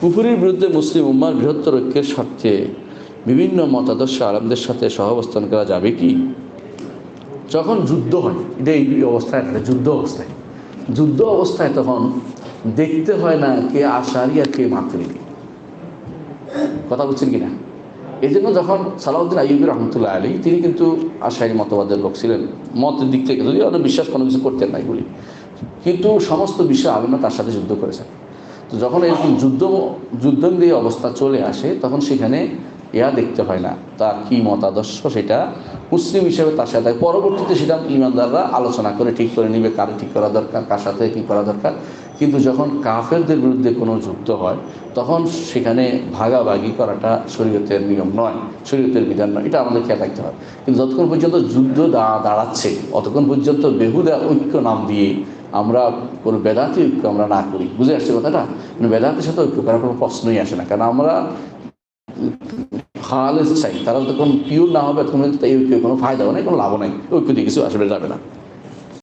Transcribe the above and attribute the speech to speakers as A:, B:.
A: কুফুরির বিরুদ্ধে মুসলিম উম্মার বৃহত্তর ঐক্যের স্বার্থে বিভিন্ন মতাদর্শ আলমদের সাথে সহাবস্থান করা যাবে কি? যখন যুদ্ধ হয়, এটা এই অবস্থায় থাকে যুদ্ধ অবস্থায়। যুদ্ধ অবস্থায় তখন দেখতে হয় না কে আশারি আর কে মাতৃ কথা বলছেন কিনা? এই জন্য যখন সালাউদ্দিন আইবী রহমতুল্লাহ আলী তিনি কিন্তু আশারি মতবাদের লোক ছিলেন। মতের দিক থেকে যদি অনেক বিশ্বাস কোনো কিছু করতেন না এগুলি। কিন্তু সমস্ত বিষয় আলমরা তার সাথে যুদ্ধ করেছেন। তো যখন এরকম যুদ্ধ যুদ্ধন্দী অবস্থা চলে আসে, তখন সেখানে ইয়া দেখতে হয় না। তার কী মতাদর্শ সেটা মুসলিম হিসেবে তার সাথে পরবর্তীতে সেটা ইমানদাররা আলোচনা করে ঠিক করে নিবে, কার ঠিক করা দরকার, কার সাথে কী করা দরকার। কিন্তু যখন কাফেরদের বিরুদ্ধে কোনো যুদ্ধ হয়, তখন সেখানে ভাগাভাগি করাটা শরীয়তের নিয়ম নয়, শরীয়তের বিধান নয়। এটা আমাদের খেয়াল রাখতে হয়। কিন্তু যতক্ষণ পর্যন্ত যুদ্ধ দাঁড়াচ্ছে, অতক্ষণ পর্যন্ত বেহুদা ঐক্য নাম দিয়ে আমরা কোনো বেদাতি ঐক্য আমরা না করি। বুঝে আসছে কথাটা? মানে বেদাতের সাথে ঐক্য করার কোনো প্রশ্নই আসে না। কারণ আমরা খালেজ চাই। তারা কোনো পিওর না হবে তখন এই ঐক্যের কোনো ফায়দাও নেই, কোনো লাভ নাই। ঐক্য দিয়ে কিছু আসবে, যাবে না।